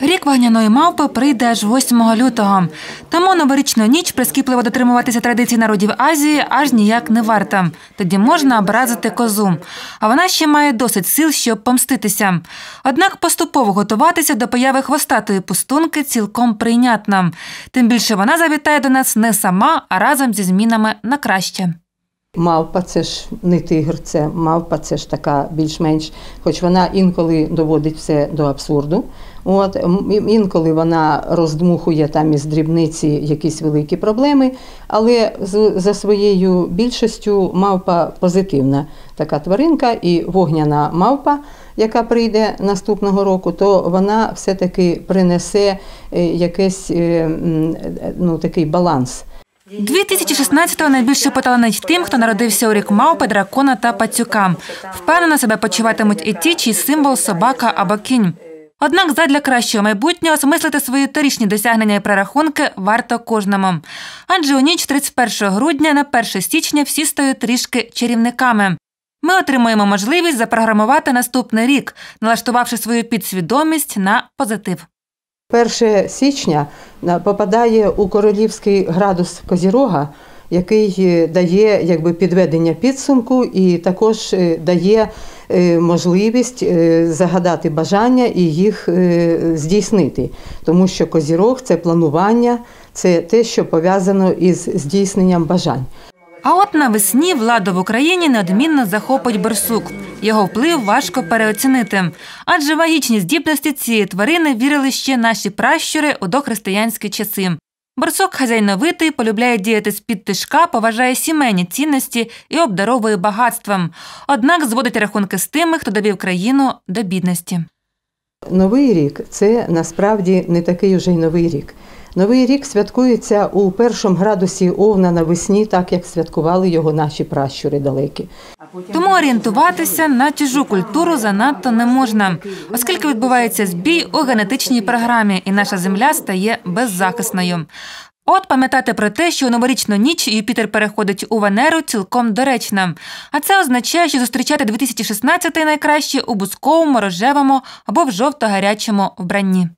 Рік вогняної мавпи прийде аж 8 лютого. Тому новорічну ніч прискіпливо дотримуватися традицій народів Азії аж ніяк не варто. Тоді можна образити козу. А вона ще має досить сил, щоб помститися. Однак поступово готуватися до появи хвостатої пустунки цілком прийнятно. Тим більше вона завітає до нас не сама, а разом зі змінами на краще. Мавпа це ж не тигр, це мавпа, це ж така більш-менш, хоч вона інколи доводить все до абсурду. От інколи вона роздмухує там із дрібниці якісь великі проблеми, але за своєю більшістю мавпа позитивна така тваринка, і вогняна мавпа, яка прийде наступного року, то вона все-таки принесе е, якийсь е, е, ну, такий баланс. 2016-го найбільше поталанить тим, хто народився у рік мавпи, дракона та пацюка. Впевнено себе почуватимуть і ті, чий символ собака або кінь. Однак задля кращого майбутнього осмислити свої торічні досягнення і прорахунки варто кожному. Адже у ніч 31 грудня на 1 січня всі стають трішки чарівниками. Ми отримуємо можливість запрограмувати наступний рік, налаштувавши свою підсвідомість на позитив. 1 січня попадає у королівський градус Козірога, який е, дає якби, підведення підсумку і також е, дає е, можливість е, загадати бажання і їх е, здійснити. Тому що Козірог це планування, це те, що пов'язано із здійсненням бажань. А от навесні владу в Україні неодмінно захопить борсук. Його вплив важко переоцінити. Адже вагічні здібності цієї тварини вірили ще наші пращури у дохристиянські часи. Борсук хазяйновитий, полюбляє діяти з-під тишка, поважає сімейні цінності і обдаровує багатством. Однак зводить рахунки з тими, хто довів країну до бідності. Новий рік це насправді не такий уже й новий рік. Новий рік святкується у першому градусі овна навесні, так як святкували його наші пращури далекі. Тому орієнтуватися на чужу культуру занадто не можна, оскільки відбувається збій у генетичній програмі, і наша земля стає беззахисною. От пам'ятати про те, що у новорічну ніч Юпітер переходить у Венеру, цілком доречно. А це означає, що зустрічати 2016 найкраще у бузковому, рожевому або в жовто-гарячому вбранні.